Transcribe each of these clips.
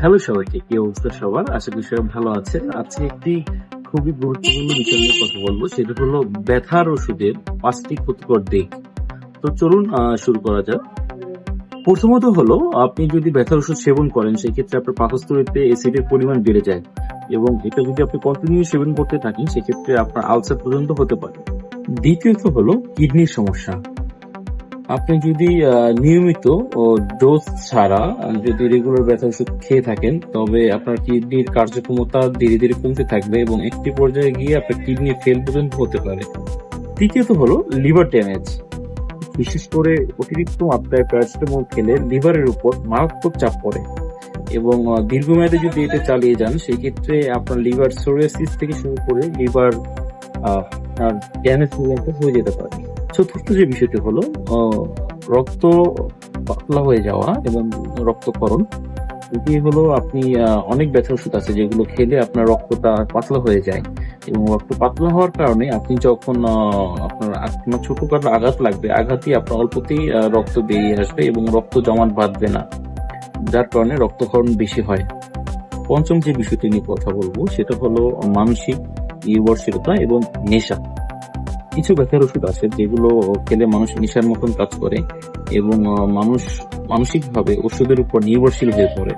Hello সবাইকে, কি অবস্থা সবার? আশা করি সবাই ভালো আছেন। আজকে একটি খুবই গুরুত্বপূর্ণ বিষয় নিয়ে কথা বলব, সেটা হলো ব্যথার ওষুধের পাঁচটি ক্ষতিকর দিক। তো চলুন শুরু করা যাক। প্রথমত হলো, আপনি যদি ব্যথার ওষুধ সেবন করেন, সেক্ষেত্রে আপনার পাকস্থলীতে অ্যাসিডের পরিমাণ বেড়ে যায় এবং এটা যদি আপনি কন্টিনিউ সেবন করতে থাকেন, সেক্ষেত্রে আপনার আলসার পর্যন্ত হতে পারে। দ্বিতীয়ত হলো কিডনির সমস্যা। আপনি যদি নিয়মিত ও ডোজ ছাড়া যদি রেগুলার ব্যথা ওষুধ খেয়ে থাকেন, তবে আপনার কিডনির কার্যক্ষমতা ধীরে ধীরে কমতে থাকবে এবং একটি পর্যায়ে গিয়ে আপনার কিডনি ফেল পর্যন্ত হতে পারে। তৃতীয়ত হলো লিভার ড্যামেজ বিশেষ করে অতিরিক্ত মাত্রায় প্যারাসিটামল খেলে লিভারের উপর মারাত্মক চাপ পড়ে এবং দীর্ঘমেয়াদে যদি এটা চালিয়ে যান সেই ক্ষেত্রে আপনার লিভার সোরিয়াসিস থেকে শুরু করে লিভার ড্যামেজ পর্যন্ত হয়ে যেতে পারে। চতুর্থ যে বিষয়টি হলো রক্ত পাতলা হয়ে যাওয়া এবং রক্তকরণ এটি হলো আপনি অনেক ব্যথা ওষুধ আছে যেগুলো খেলে আপনার রক্তটা পাতলা হয়ে যায় এবং রক্ত পাতলা হওয়ার কারণে আপনি যখন আপনার আপনার ছোটখাটো আঘাত লাগবে, আঘাতই আপনার অল্পতেই রক্ত বেরিয়ে আসবে এবং রক্ত জমাট বাঁধবে না। যার কারণে রক্তক্ষরণ বেশি হয়। পঞ্চম যে বিষয়টি নিয়ে কথা বলব, সেটা হলো মানসিক নির্ভরশীলতা এবং নেশা। কিছু ব্যথার ওষুধ আছে যেগুলো খেলে মানুষ নেশার মতন কাজ করে এবং মানুষ মানসিকভাবে ওষুধের উপর নির্ভরশীল হয়ে পড়ে।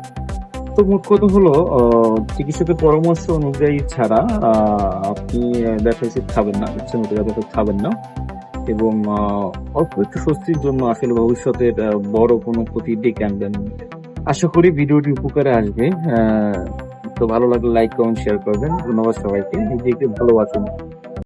তো মোট কথা হলো চিকিৎসকের পরামর্শ অনুযায়ী ছাড়া আপনি ব্যথা খাবেন না ইচ্ছে মতো ব্যথা খাবেন না এবং অল্প একটু স্বস্তির জন্য আসলে ভবিষ্যতের বড় কোনো ক্ষতি ডেকে আনবেন আশা করি ভিডিওটি উপকারে আসবে তো ভালো লাগলে লাইক কমেন্ট শেয়ার করবেন। ধন্যবাদ সবাইকে। নিজেকে ভালোবাসুন।